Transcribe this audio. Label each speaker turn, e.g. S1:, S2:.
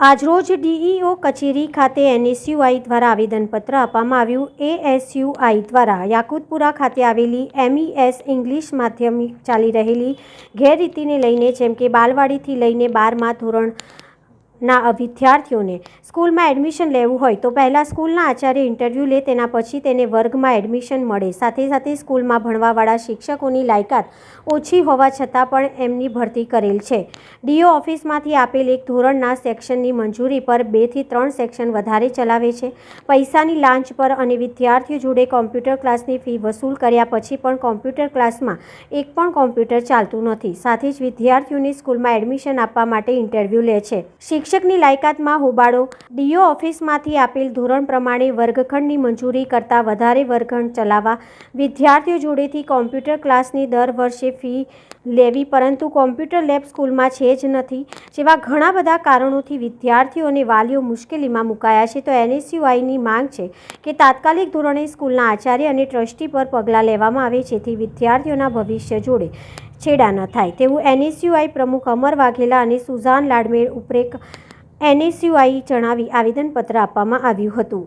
S1: આજરોજ ડીઈઓ કચેરી ખાતે એનએસયુઆઈ દ્વારા આવેદનપત્ર આપવામાં આવ્યું. એએસયુઆઈ દ્વારા યાકુતપુરા ખાતે આવેલી એમઈએસ ઇંગ્લિશ માધ્યમિક ચાલી રહેલી ગેરરીતિને લઈને, જેમ કે બાલવાડીથી લઈને બારમા ધોરણના વિદ્યાર્થીઓને સ્કૂલમાં એડમિશન લેવું હોય તો પહેલાં સ્કૂલના આચાર્ય ઇન્ટરવ્યૂ લે, તેના પછી તેને વર્ગમાં એડમિશન મળે. સાથે સાથે સ્કૂલમાં ભણવાવાળા શિક્ષકોની લાયકાત ઓછી હોવા છતાં પણ એમની ભરતી કરેલ છે. ડીઓ ઓફિસમાંથી આપેલ એક ધોરણના સેક્શનની મંજૂરી પર બેથી ત્રણ સેક્શન વધારે ચલાવે છે. પૈસાની લાંચ પર અને વિદ્યાર્થીઓ જોડે કોમ્પ્યુટર ક્લાસની ફી વસૂલ કર્યા પછી પણ કોમ્પ્યુટર ક્લાસમાં એક પણ કોમ્પ્યુટર ચાલતું નથી. સાથે જ વિદ્યાર્થીઓને સ્કૂલમાં એડમિશન આપવા માટે ઇન્ટરવ્યૂ લે છે. શિક્ષકની લાયકાતમાં હોબાળો. ડીઓ ઓફિસમાંથી આપેલ ધોરણ પ્રમાણે વર્ગખંડની મંજૂરી કરતાં વધારે વર્ગખંડ ચલાવવા. વિદ્યાર્થીઓ જોડેથી કોમ્પ્યુટર ક્લાસની દર વર્ષે ફી લેવી, પરંતુ કોમ્પ્યુટર લેબ સ્કૂલમાં છે જ નથી. જેવા ઘણા બધા કારણોથી વિદ્યાર્થીઓ અને વાલીઓ મુશ્કેલીમાં મુકાયા છે, તો એનએસયુઆઈની માંગ છે કે તાત્કાલિક ધોરણે સ્કૂલના આચાર્ય અને ટ્રસ્ટી પર પગલાં લેવામાં આવે, જેથી વિદ્યાર્થીઓના ભવિષ્ય જોડે છેડા ન થાય. તેવું એનએસયુઆઈ પ્રમુખ અમર વાઘેલા અને સુઝાન લાડમેર ઉપરેક એનએસયુઆઈ જણાવી આવેદનપત્ર આપવામાં આવ્યું હતું.